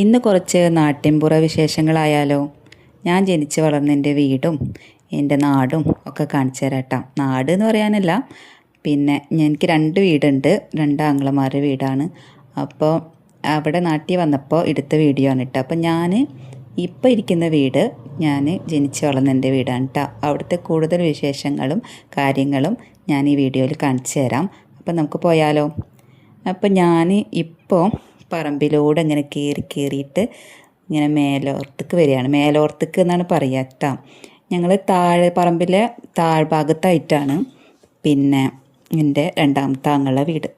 ഇന്ന് കുറച്ച് നാട്ടിൻപുറ വിശേഷങ്ങളായാലോ. ഞാൻ ജനിച്ച് വളർന്ന എന്റെ വീടും എന്റെ നാടും ഒക്കെ കാണിച്ചു തരാം നാട് എന്ന് പറയാനല്ല പിന്നെ എനിക്ക് രണ്ട് വീടുണ്ട് രണ്ട് ആങ്ങളമാരുടെ വീടാണ്. അപ്പോൾ അവിടെ നാട്ടിൽ വന്നപ്പോൾ എടുത്ത വീഡിയോ ആണ് കേട്ടോ. അപ്പോൾ ഞാൻ ഇപ്പോൾ ഇരിക്കുന്ന വീട് ഞാൻ ജനിച്ച് വളർന്ന എന്റെ വീടാണ് കേട്ടോ. അവിടുത്തെ കൂടുതൽ വിശേഷങ്ങളും കാര്യങ്ങളും ഞാൻ ഈ വീഡിയോയിൽ കാണിച്ചു തരാം. അപ്പോൾ നമുക്ക് പോയാലോ. അപ്പോൾ ഞാൻ ഇപ്പോൾ പറമ്പിലൂടെ ഇങ്ങനെ കയറി കയറിയിട്ട് ഇങ്ങനെ മേലോർത്തേക്ക് വരികയാണ്. മേലോർത്തേക്ക് എന്നാണ് പറയുക കേട്ടോ. ഞങ്ങൾ താഴെ പറമ്പിലെ താഴ്ഭാഗത്തായിട്ടാണ് പിന്നെ എന്റെ രണ്ടാമത്തെ അങ്ങുള്ള വീട്.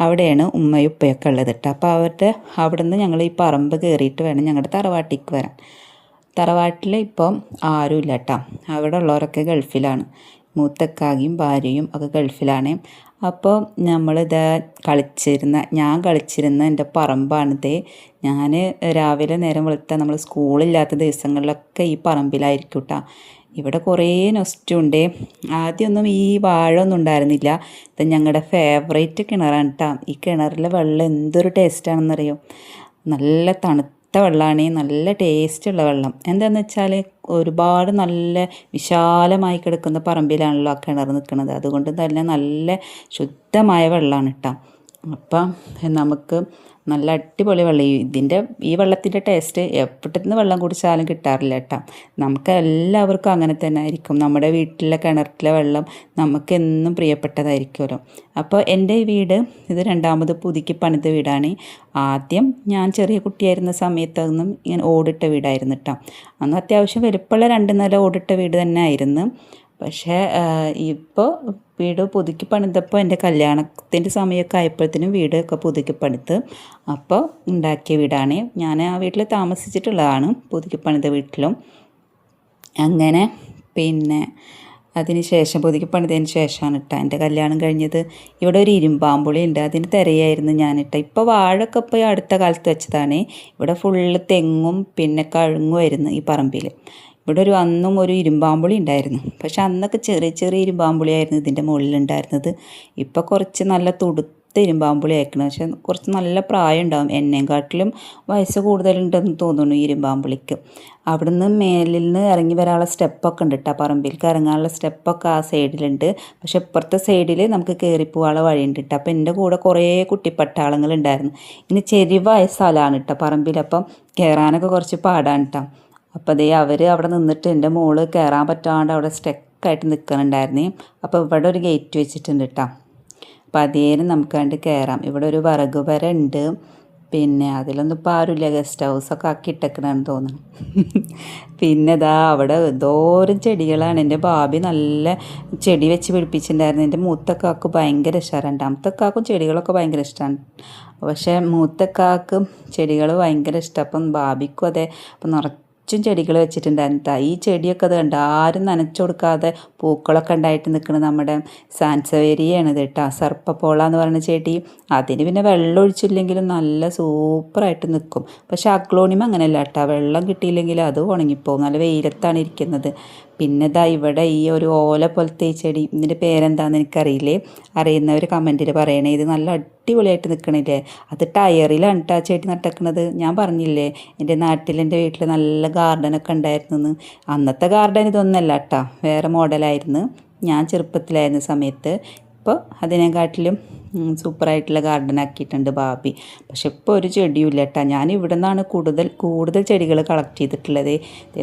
അവിടെയാണ് ഉമ്മയും ഉപ്പയൊക്കെ ഉള്ളത് കേട്ടോ. അപ്പോൾ അവരുടെ അവിടെ നിന്ന് ഞങ്ങൾ ഈ പറമ്പ് കയറിയിട്ട് വേണം ഞങ്ങളുടെ തറവാട്ടിക്ക് വരാൻ. തറവാട്ടിൽ ഇപ്പം ആരുമില്ല കേട്ടോ. അവിടെ ഉള്ളവരൊക്കെ ഗൾഫിലാണ്. മൂത്തക്കാകിയും ഭാര്യയും ഒക്കെ ഗൾഫിലാണ്. അപ്പോൾ നമ്മളിത് കളിച്ചിരുന്ന ഞാൻ കളിച്ചിരുന്ന എന്റെ പറമ്പാണിത് ഞാൻ രാവിലെ നേരം വെളുത്ത നമ്മൾ സ്കൂളില്ലാത്ത ദിവസങ്ങളിലൊക്കെ ഈ പറമ്പിലായിരിക്കും കേട്ടോ ഇവിടെ കുറേ നൊസ്റ്റുണ്ട് ആദ്യമൊന്നും ഈ വാഴ ഒന്നും ഉണ്ടായിരുന്നില്ല. ഇത് ഞങ്ങളുടെ ഫേവറേറ്റ് കിണറാണ് കേട്ടോ ഈ കിണറിലെ വെള്ളം എന്തൊരു ടേസ്റ്റാണെന്നറിയോ നല്ല തണുത്ത വെള്ളമാണ് നല്ല ടേസ്റ്റുള്ള വെള്ളം. എന്താണെന്ന് വെച്ചാൽ ഒരുപാട് നല്ല വിശാലമായി കിടക്കുന്ന പറമ്പിലാണല്ലോ ആ കിണർ നിൽക്കുന്നത് അതുകൊണ്ട് തന്നെ നല്ല ശുദ്ധമായ വെള്ളമാണ് കേട്ടോ അപ്പം നമുക്ക് നല്ല അടിപൊളി വെള്ളം. ഇതിന്റെ ഈ വെള്ളത്തിന്റെ ടേസ്റ്റ് എവിടെ വെള്ളം കുടിച്ചാലും കിട്ടാറില്ല കേട്ടോ. നമുക്ക് എല്ലാവർക്കും അങ്ങനെ തന്നെ ആയിരിക്കും. നമ്മുടെ വീട്ടിലെ കിണറ്റിലെ വെള്ളം നമുക്ക് എന്നും പ്രിയപ്പെട്ടതായിരിക്കുമല്ലോ. അപ്പോൾ എന്റെ വീട് ഇത് രണ്ടാമത് പുതുക്കി പണിത വീടാണ്. ആദ്യം ഞാൻ ചെറിയ കുട്ടിയായിരുന്ന സമയത്തൊന്നും ഇങ്ങനെ ഓടിട്ട വീടായിരുന്നു കേട്ടോ. അന്ന് അത്യാവശ്യം വലുപ്പമുള്ള രണ്ട് നില ഓടിട്ട വീട് തന്നെ ആയിരുന്നു. പക്ഷേ ഇപ്പോൾ വീട് പുതുക്കി പണിതപ്പോൾ എന്റെ കല്യാണത്തിന്റെ സമയമൊക്കെ ആയപ്പോഴത്തേനും വീടൊക്കെ പുതുക്കി പണിത്. അപ്പോൾ ഉണ്ടാക്കിയ വീടാണ്. ഞാൻ ആ വീട്ടിൽ താമസിച്ചിട്ടുള്ളതാണ് പുതുക്കി പണിത വീട്ടിലും. അങ്ങനെ പിന്നെ അതിന് ശേഷം പുതുക്കി പണിതതിന് ശേഷമാണ് ഇട്ട എന്റെ കല്യാണം കഴിഞ്ഞത്. ഇവിടെ ഒരു ഇരുമ്പാമ്പുളി ഉണ്ട് അതിന് തിരയായിരുന്നു ഞാനിട്ട ഇപ്പോൾ വാഴൊക്കെ ഇപ്പോൾ അടുത്ത കാലത്ത് വെച്ചതാണ്. ഇവിടെ ഫുള്ള് തെങ്ങും പിന്നെ കഴുങ്ങുമായിരുന്നു ഈ പറമ്പിൽ ഇവിടെ ഒരു അന്നും ഒരു ഇരുമ്പാമ്പുളി ഉണ്ടായിരുന്നു. പക്ഷെ അന്നൊക്കെ ചെറിയ ചെറിയ ഇരുമ്പാമ്പുളിയായിരുന്നു ഇതിന്റെ മുകളിലുണ്ടായിരുന്നത് ഇപ്പോൾ കുറച്ച് നല്ല തുടുത്ത ഇരുമ്പാമ്പുളി അയക്കണം പക്ഷെ കുറച്ച് നല്ല പ്രായം ഉണ്ടാവും. എന്നെക്കാട്ടിലും വയസ്സ് കൂടുതലുണ്ടെന്ന് തോന്നുന്നു ഈ ഇരുമ്പാമ്പുളിക്ക്. അവിടുന്ന് മേലിൽ നിന്ന് ഇറങ്ങി വരാനുള്ള സ്റ്റെപ്പൊക്കെ ഉണ്ട് കേട്ടോ. പറമ്പിലേക്ക് ഇറങ്ങാനുള്ള സ്റ്റെപ്പൊക്കെ ആ സൈഡിലുണ്ട്. പക്ഷെ ഇപ്പുറത്തെ സൈഡിൽ നമുക്ക് കയറിപ്പോവാനുള്ള വഴിയുണ്ട് കേട്ടോ. അപ്പോൾ എന്റെ കൂടെ കുറേ കുട്ടിപ്പട്ടാളങ്ങളുണ്ടായിരുന്നു ഇനി ചെരിവായ സ്ഥലമാണ് കേട്ടോ പറമ്പിൽ. അപ്പം കയറാനൊക്കെ കുറച്ച് പാടാണ് കേട്ടോ. അപ്പോൾ ദേ അവർ അവിടെ നിന്നിട്ട് എന്റെ മോൾ കയറാൻ പറ്റാണ്ട് അവിടെ സ്റ്റക്കായിട്ട് നിൽക്കുന്നുണ്ടായിരുന്നേ. അപ്പോൾ ഇവിടെ ഒരു ഗേറ്റ് വെച്ചിട്ടുണ്ട് കേട്ടോ അപ്പോൾ അതേനും നമുക്ക് കണ്ട് കയറാം ഇവിടെ ഒരു വിറക് വര ഉണ്ട്. പിന്നെ അതിലൊന്നും ഇപ്പോൾ ആരുമില്ല ഗസ്റ്റ് ഹൗസൊക്കെ ആക്കി ഇട്ടേക്കണമെന്ന് തോന്നുന്നു. പിന്നെ ഇതാ അവിടെ എന്തോരം ചെടികളാണ്. എന്റെ ഭാബി നല്ല ചെടി വെച്ച് പിടിപ്പിച്ചിട്ടുണ്ടായിരുന്നു. എന്റെ മൂത്തക്കാക്ക് ഭയങ്കര ഇഷ്ടമാണ്. രണ്ടാമത്തെ കാക്കും ചെടികളൊക്കെ ഭയങ്കര ഇഷ്ടമാണ്. പക്ഷേ മൂത്തക്കാക്ക് ചെടികൾ ഭയങ്കര ഇഷ്ടം. അപ്പം ഭാബിക്കും അതെ. അപ്പം നിറച്ചും ചെടികൾ വെച്ചിട്ടുണ്ടായിരുന്നു ട്ടാ. ഈ ചെടിയൊക്കെ അത് കണ്ട്? ആരും നനച്ചു കൊടുക്കാതെ പൂക്കളൊക്കെ ഉണ്ടായിട്ട് നിൽക്കുന്നത് നമ്മുടെ സാൻസവേരിയാണ് ഇത് കേട്ടോ സർപ്പപ്പോള എന്ന് പറയുന്ന ചെടി. അതിന് പിന്നെ വെള്ളം ഒഴിച്ചില്ലെങ്കിലും നല്ല സൂപ്പറായിട്ട് നിൽക്കും. പക്ഷേ അഗ്ലോണിമ അങ്ങനെയല്ല കേട്ടോ വെള്ളം കിട്ടിയില്ലെങ്കിൽ അത് ഉണങ്ങിപ്പോകും. നല്ല വെയിലത്താണ് ഇരിക്കുന്നത്. പിന്നെ ഇവിടെ ഈ ഒരു ഓല പോലത്തെ ഈ ചെടി ഇതിന്റെ പേരെന്താണെന്ന് എനിക്കറിയില്ലേ? അറിയുന്നവർ കമന്റിൽ പറയണേ ഇത് നല്ല അടിപൊളിയായിട്ട് നിൽക്കണില്ലേ അത് ടയറിലാണ് കേട്ടോ ആ ചെടി നട്ടക്കണത്. ഞാൻ പറഞ്ഞില്ലേ എന്റെ നാട്ടിൽ എന്റെ വീട്ടിൽ നല്ല ഗാർഡനൊക്കെ ഉണ്ടായിരുന്നു അന്നത്തെ ഗാർഡൻ ഇതൊന്നല്ല കേട്ടോ വേറെ മോഡലായിരുന്നു ഞാൻ ചെറുപ്പത്തിലായിരുന്ന സമയത്ത്. ഇപ്പോൾ അതിനെക്കാട്ടിലും സൂപ്പറായിട്ടുള്ള ഗാർഡൻ ആക്കിയിട്ടുണ്ട് ബാബി. പക്ഷെ ഇപ്പോൾ ഒരു ചെടിയും ഇല്ല കേട്ടോ ഞാൻ ഇവിടെ നിന്നാണ് കൂടുതൽ കൂടുതൽ ചെടികൾ കളക്ട് ചെയ്തിട്ടുള്ളത്.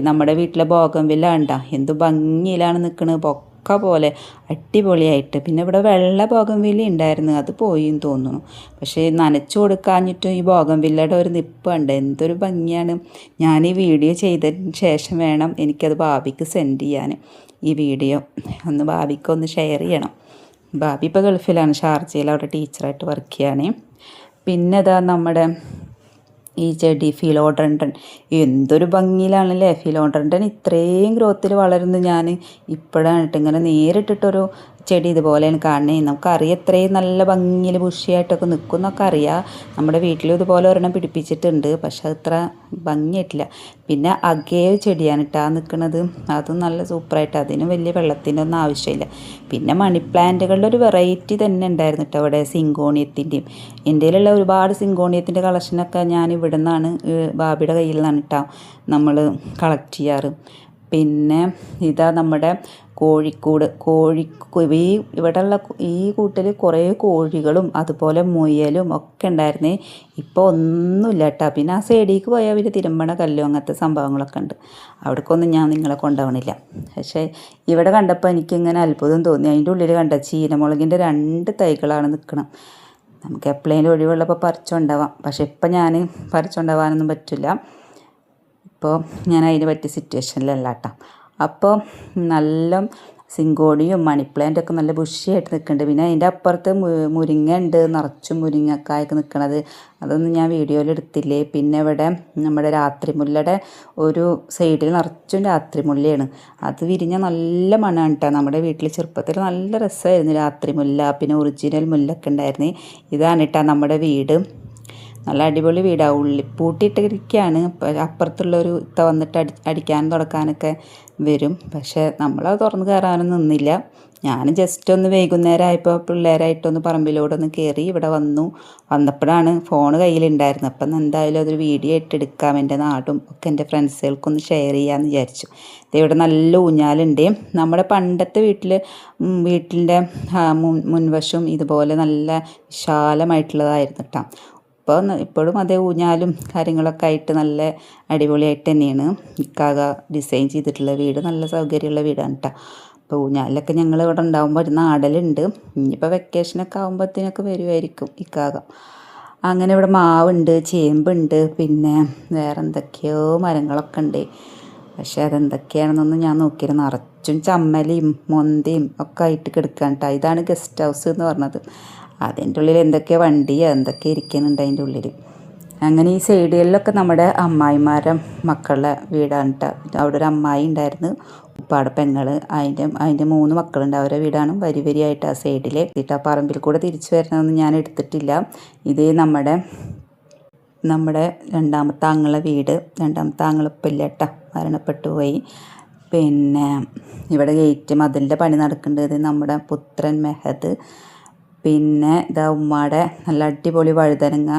നമ്മുടെ വീട്ടിലെ ബോഗംവില്ല ഉണ്ടോ എന്ത് ഭംഗിയിലാണ് നിൽക്കുന്നത് പൊക്ക പോലെ അടിപൊളിയായിട്ട്. പിന്നെ ഇവിടെ വെള്ള ബോഗംവില്ല ഉണ്ടായിരുന്നു അത് പോയി എന്ന് തോന്നുന്നു. പക്ഷേ നനച്ചു കൊടുക്കാഞ്ഞിട്ടും ഈ ബോഗംവില്ലയുടെ ഒരു നിപ്പുണ്ട് എന്തൊരു ഭംഗിയാണ്. ഞാൻ ഈ വീഡിയോ ചെയ്തതിന് ശേഷം വേണം എനിക്കത് ബാബിക്ക് സെൻഡ് ചെയ്യാൻ ഈ വീഡിയോ ഒന്ന് ബാബിക്ക് ഒന്ന് ഷെയർ ചെയ്യണം. ബാബി ഇപ്പോൾ ഗൾഫിലാണ്. ഷാർജയിൽ അവിടെ ടീച്ചറായിട്ട് വർക്ക് ചെയ്യാണ്. പിന്നെ ഇതാ നമ്മുടെ ഈ ചെടി ഫിലോഡ്രണ്ടൻ. എന്തൊരു ഭംഗിയിലാണല്ലേ. ഫിലോഡ്രണ്ടൻ ഇത്രയും ഗ്രോത്തിൽ വളരുന്നു. ഞാൻ ഇപ്പോഴാണ് ഇങ്ങനെ നേരിട്ടിട്ടൊരു ചെടി ഇതുപോലെയാണ് കാണണേ നമുക്കറിയാം ഇത്രയും നല്ല ഭംഗിയിൽ ബുഷിയായിട്ടൊക്കെ നിൽക്കും എന്നൊക്കെ അറിയാം. നമ്മുടെ വീട്ടിലും ഇതുപോലെ ഒരെണ്ണം പിടിപ്പിച്ചിട്ടുണ്ട്. പക്ഷെ അത്ര ഭംഗിയായിട്ടില്ല. പിന്നെ അഗേവ് ചെടിയാണ് ഇട്ടാ നിൽക്കുന്നത് അതും നല്ല സൂപ്പറായിട്ട്. അതിനും വലിയ വെള്ളത്തിനൊന്നും ആവശ്യമില്ല. പിന്നെ മണി പ്ലാന്റുകളുടെ ഒരു വെറൈറ്റി തന്നെ ഉണ്ടായിരുന്നു കേട്ടോ അവിടെ സിങ്കോണിയത്തിന്റെയും. ഇന്ത്യയിലുള്ള ഒരുപാട് സിങ്കോണിയത്തിന്റെ കളക്ഷനൊക്കെ ഞാൻ ഇവിടെ നിന്നാണ് ബാബിയുടെ കയ്യിൽ നിന്നാണ് കേട്ടോ നമ്മൾ കളക്ട് ചെയ്യാറ്. പിന്നെ ഇതാ നമ്മുടെ കോഴിക്കൂട്. കോഴി ഈ ഇവിടെയുള്ള ഈ കൂട്ടിൽ കുറേ കോഴികളും അതുപോലെ മുയലും ഒക്കെ ഉണ്ടായിരുന്നേ. ഇപ്പോൾ ഒന്നുമില്ല കേട്ടോ പിന്നെ ആ സൈഡിലേക്ക് പോയാൽ പിന്നെ തിരുമ്പണ കല്ലും അങ്ങനത്തെ സംഭവങ്ങളൊക്കെ ഉണ്ട്. അവിടേക്കൊന്നും ഞാൻ നിങ്ങളെ കൊണ്ടുപോകണില്ല. പക്ഷേ ഇവിടെ കണ്ടപ്പോൾ എനിക്കിങ്ങനെ അത്ഭുതം തോന്നി. അതിന്റെ ഉള്ളിൽ കണ്ട? ചീനമുളകിന്റെ രണ്ട് തൈകളാണ് നിൽക്കണം. നമുക്ക് എപ്പോഴേലും ഒഴിവുള്ളപ്പോൾ പറിച്ചുണ്ടാവാം പക്ഷെ ഇപ്പം ഞാൻ പറിച്ചുണ്ടാവാനൊന്നും പറ്റില്ല. ഇപ്പോൾ ഞാൻ അതിന് പറ്റിയ സിറ്റുവേഷനിലല്ല കേട്ടോ അപ്പോൾ നല്ല സിങ്കോണിയും മണിപ്ലാന്റൊക്കെ നല്ല ബുഷിയായിട്ട് നിൽക്കുന്നുണ്ട് പിന്നെ അതിന്റെ അപ്പുറത്ത് മുരിങ്ങ ഉണ്ട് നിറച്ചും മുരിങ്ങക്കായൊക്കെ നിൽക്കണത്. അതൊന്നും ഞാൻ വീഡിയോയിൽ എടുത്തില്ലേ? പിന്നെ ഇവിടെ നമ്മുടെ രാത്രിമുല്ലയുടെ ഒരു സൈഡിൽ നിറച്ചും രാത്രിമുല്ലയാണ്. അത് വിരിഞ്ഞ നല്ല മണമാണ് കേട്ടോ നമ്മുടെ വീട്ടിൽ ചെറുപ്പത്തിൽ നല്ല രസമായിരുന്നു രാത്രിമുല്ല പിന്നെ ഒറിജിനൽ മുല്ലൊക്കെ ഉണ്ടായിരുന്നു. ഇതാണ് കേട്ടോ നമ്മുടെ വീട്. നല്ല അടിപൊളി വീടാണ് ഉള്ളി പൂട്ടിയിട്ടിരിക്കുകയാണ് അപ്പുറത്തുള്ളൊരു ഇത്ത വന്നിട്ട് അടി അടിക്കാനും തുടക്കാനൊക്കെ വരും. പക്ഷേ നമ്മളത് തുറന്ന് കയറാനൊന്നും നിന്നില്ല. ഞാൻ ജസ്റ്റ് ഒന്ന് വൈകുന്നേരം ആയപ്പോൾ പിള്ളേരായിട്ടൊന്ന് പറമ്പിലൂടെ ഒന്ന് കയറി ഇവിടെ വന്നു. വന്നപ്പോഴാണ് ഫോൺ കയ്യിലുണ്ടായിരുന്നത്. അപ്പം എന്തായാലും അതൊരു വീഡിയോ ആയിട്ട് എടുക്കാം എന്റെ നാടും ഒക്കെ എന്റെ ഫ്രണ്ട്സുകൾക്കൊന്ന് ഷെയർ ചെയ്യാമെന്ന് വിചാരിച്ചു. ഇവിടെ നല്ല ഊഞ്ഞാലുണ്ട്. നമ്മുടെ പണ്ടത്തെ വീട്ടിൽ വീട്ടിന്റെ മുൻവശം ഇതുപോലെ നല്ല വിശാലമായിട്ടുള്ളതായിരുന്നു കേട്ടോ ഇപ്പോൾ ഇപ്പോഴും അതേ ഊഞ്ഞാലും കാര്യങ്ങളൊക്കെ ആയിട്ട് നല്ല അടിപൊളിയായിട്ട് തന്നെയാണ്. ഇക്കാക ഡിസൈൻ ചെയ്തിട്ടുള്ള വീട് നല്ല സൗകര്യമുള്ള വീടാണ് കേട്ടോ അപ്പോൾ ഊഞ്ഞാലിലൊക്കെ ഞങ്ങൾ ഇവിടെ ഉണ്ടാകുമ്പോൾ ഒരു നാടലുണ്ട്. ഇനിയിപ്പോൾ വെക്കേഷനൊക്കെ ആകുമ്പോഴത്തേനൊക്കെ വരുമായിരിക്കും ഇക്കാക അങ്ങനെ ഇവിടെ മാവുണ്ട് ചേമ്പുണ്ട് പിന്നെ വേറെ എന്തൊക്കെയോ മരങ്ങളൊക്കെ ഉണ്ട്. പക്ഷെ അതെന്തൊക്കെയാണെന്നൊന്നും ഞാൻ നോക്കിയിരുന്നു നിറച്ചും ചമ്മലിയും മൊന്തയും ഒക്കെ ആയിട്ട് കിടക്കാൻ കേട്ടോ ഇതാണ് ഗസ്റ്റ് ഹൗസ് എന്ന് പറഞ്ഞത്. അതിന്റെ ഉള്ളിൽ എന്തൊക്കെ വണ്ടി എന്തൊക്കെ ഇരിക്കുന്നുണ്ട് അതിന്റെ ഉള്ളിൽ. അങ്ങനെ ഈ സൈഡുകളിലൊക്കെ നമ്മുടെ അമ്മായിമാരെ മക്കളുടെ വീടാണ് കേട്ടോ അവിടെ ഒരു അമ്മായി ഉണ്ടായിരുന്നു ഉപ്പാടെ പെങ്ങൾ അതിന്റെ അതിന്റെ മൂന്ന് മക്കളുണ്ട്. അവരുടെ വീടാണ് വരി വരിയായിട്ട് ആ സൈഡിൽ ആ പറമ്പിൽ കൂടെ തിരിച്ചു വരണമെന്ന് ഞാൻ എടുത്തിട്ടില്ല. ഇത് നമ്മുടെ നമ്മുടെ രണ്ടാമത്തെ ആങ്ങളെ വീട്. രണ്ടാമത്തെ ആങ്ങളിപ്പം ഇല്ല കേട്ടോ മരണപ്പെട്ടു പോയി. പിന്നെ ഇവിടെ ഗേറ്റ് മതിലിന്റെ പണി നടക്കേണ്ടത് നമ്മുടെ പുത്രൻ മെഹദ്. പിന്നെ ഇതാ ഉമ്മയുടെ നല്ല അടിപൊളി വഴുതനങ്ങ.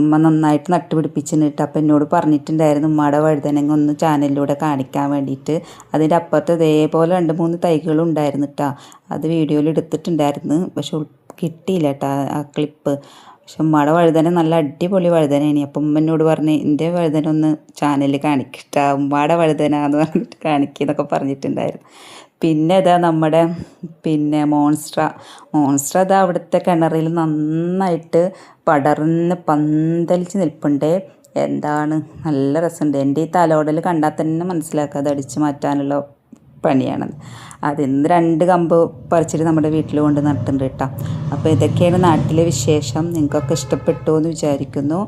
ഉമ്മ നന്നായിട്ട് നട്ടുപിടിപ്പിച്ചിട്ട് അപ്പം എന്നോട് പറഞ്ഞിട്ടുണ്ടായിരുന്നു ഉമ്മയുടെ വഴുതനങ്ങ ഒന്ന് ചാനലിലൂടെ കാണിക്കാൻ വേണ്ടിയിട്ട്. അതിന്റെ അപ്പുറത്ത് ഇതേപോലെ രണ്ട് മൂന്ന് തൈകളും ഉണ്ടായിരുന്നു കേട്ടോ അത് വീഡിയോയിൽ എടുത്തിട്ടുണ്ടായിരുന്നു. പക്ഷെ കിട്ടിയില്ല കേട്ടോ ആ ക്ലിപ്പ് പക്ഷെ ഉമ്മയുടെ വഴുതന നല്ല അടിപൊളി വഴുതനയാണ്. അപ്പം ഉമ്മനോട് പറഞ്ഞ് എന്റെ വഴുതന ഒന്ന് ചാനലിൽ കാണിക്കട്ട ഉമ്മയുടെ വഴുതന എന്ന് പറഞ്ഞിട്ട് കാണിക്കുന്നൊക്കെ പറഞ്ഞിട്ടുണ്ടായിരുന്നു. പിന്നെ ഇതാ നമ്മുടെ പിന്നെ മോൺസ്ട്ര. മോൺസ്ട്ര ഇതാ അവിടുത്തെ കിണറിൽ നന്നായിട്ട് പടർന്ന് പന്തലിച്ച് നിൽപ്പുണ്ട്. എന്താണ്? നല്ല രസമുണ്ട്. എന്റെ ഈ തലോടൽ കണ്ടാൽ തന്നെ മനസ്സിലാക്കാതെ അടിച്ചു മാറ്റാനുള്ള പണിയാണെന്ന് അതിന്ന് രണ്ട് കമ്പ് പറിച്ചിട്ട് നമ്മുടെ വീട്ടിൽ കൊണ്ട് നട്ടുണ്ട് കേട്ടോ. അപ്പോൾ ഇതൊക്കെയാണ് നാട്ടിലെ വിശേഷം. നിങ്ങൾക്കൊക്കെ ഇഷ്ടപ്പെട്ടു എന്ന് വിചാരിക്കുന്നു.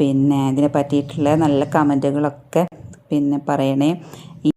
പിന്നെ ഇതിനെ പറ്റിയിട്ടുള്ള നല്ല കമന്റുകളൊക്കെ പിന്നെ പറയണേ.